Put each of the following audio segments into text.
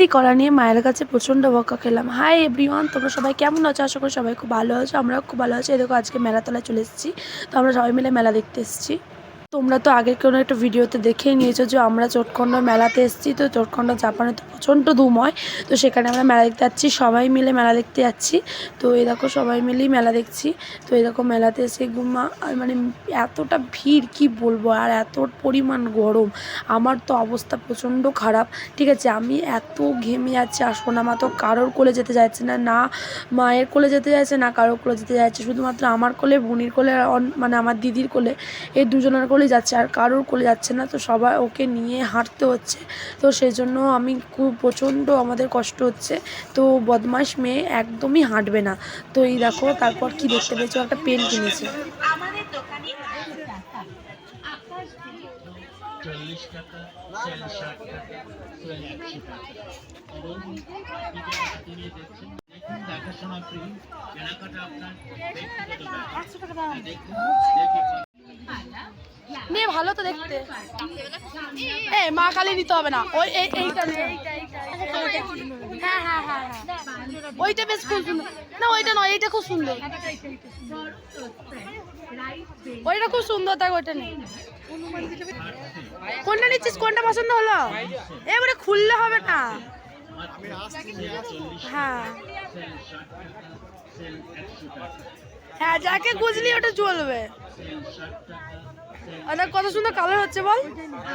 মেহেন্দি করা নিয়ে মায়ের কাছে প্রচণ্ড বকা খেলাম। হাই এভরিওয়ান তোমরা সবাই কেমন আছো? আশা করি সবাই খুব ভালো আছো, আমরাও খুব ভালো আছি। দেখো আজকে মেলাতলায় চলে এসেছি। তো আমরা সবাই মিলে মেলা দেখতে এসেছি। তোমরা তো আগের কোনো একটা ভিডিওতে দেখেই নিয়েছো যে আমরা চোটখণ্ড মেলাতে এসেছি, তো চোটখণ্ড জাপানে তো প্রচণ্ড ধুম হয় তো সেখানে আমরা মেলা দেখতে যাচ্ছি, সবাই মিলে মেলা দেখতে যাচ্ছি, তো এই দেখো সবাই মিলেই মেলা দেখছি, তো এই দেখো মেলাতে এসে গুমা, আর মানে এতটা ভিড়, কি বলব, আর এত পরিমাণ গরম, আমার তো অবস্থা প্রচণ্ড খারাপ, ঠিক আছে, আমি এত ঘেমে যাচ্ছি, আর সোনামা তো কারোর কোলে যেতে যাচ্ছে না না মায়ের কোলে যেতে যাচ্ছে, না কারোর কোলে যেতে যাচ্ছে, শুধুমাত্র আমার কোলে, বোনির কোলে মানে আমার দিদির কোলে, এই দুজনের কোলে যাচ্ছে আর কারোর কোলে যাচ্ছে না তো সবাই ওকে নিয়ে হাঁটতে হচ্ছে। তো সেই জন্য আমি খুব প্রচণ্ড আমাদের কষ্ট হচ্ছে। তো বদমাস মেয়ে একদমই হাঁটবে না। তো এই দেখো তারপর কি দেখতে পেয়েছ? একটা পেন কিনেছে। চল্লিশ টাকা ষাট টাকা দেখাশোনা ফ্রি কেনাকাটা আপনার নিয়ে ভালো তো দেখতে। এ মা কালী নিতে হবে না। ওই এই এইটা নে, হ্যাঁ হ্যাঁ হ্যাঁ ওইটা বেশ খুব সুন্দর। না ওইটা নয় এইটা খুব সুন্দর। ওইটা খুব সুন্দর তাই ওইটা নেই কোনটা নিচ্ছিস? কোনটা পছন্দ হলো? এবারে খুললে হবে না। হ্যাঁ। হ্যাঁ যাকে খুঁজলি ওটা চলবে দেখ কত সুন্দর কালার হচ্ছে বল।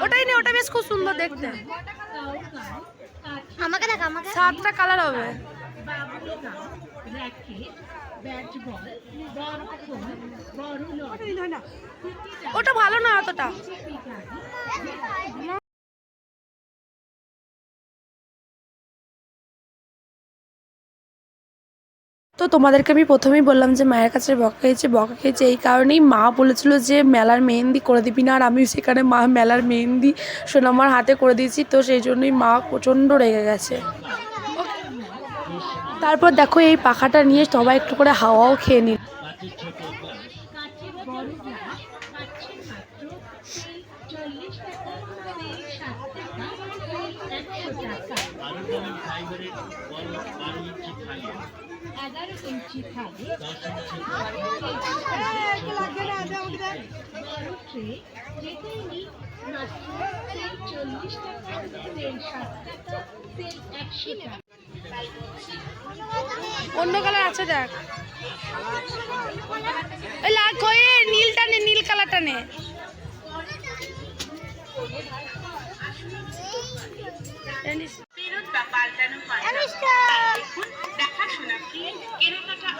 ওটাই নে ওটা বেশ খুব সুন্দর দেখতে। আমাকে দেখ আমাকে। সাতটা কালার হবে। ওটা ভালো না অতটা। তো তোমাদেরকে আমি প্রথমেই বললাম যে মায়ের কাছে বকা খেয়েছে বকা খেয়েছে এই কারণেই মা বলেছিল যে মেলার মেহেন্দি করে দিবি না, আর আমি সেখানে মা মেলার মেহেন্দি সোনামার হাতে করে দিয়েছি, তো সেই জন্যই মা প্রচণ্ড রেগে গেছে। তারপর দেখো এই পাখাটা নিয়ে সবাই একটু করে হাওয়াও খেয়ে নিল। অন্য কালার আছে দেখ। ওই লাগ নীলটা নে নীল কালারটা নে। পাল্টানো না। দেখুন দেখাশোনা ফ্রি কেনাকাটা আপনার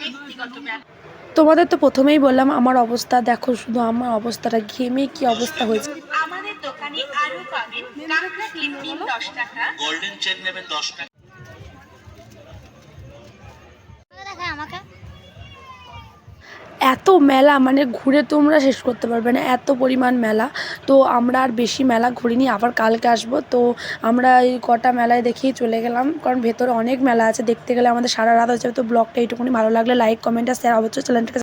ব্যক্তিগত তোমাদের তো প্রথমেই বললাম আমার অবস্থা দেখো শুধু আমার অবস্থাটা ঘেমে কি অবস্থা হয়েছে? আমাদের দোকানে আরও পাবেন কাঁকড়া ক্লিপ নিন দশ টাকা। গোল্ডেন চেন নেবেন দশ টাকা। এত মেলা মানে ঘুরে তোমরা শেষ করতে পারবে না, এত পরিমাণ মেলা। তো আমরা আর বেশি মেলা ঘুরিনি, আবার কালকে আসব। তো আমরা এই কটা মেলায় দেখিয়ে চলে গেলাম, কারণ ভেতরে অনেক মেলা আছে। দেখতে গেলে আমাদের সারা রাত যাবে। তো ব্লগটা এইটুকুনি। ভালো লাগলে লাইক কমেন্ট আর শেয়ার অবশ্যই চ্যানেলটাকে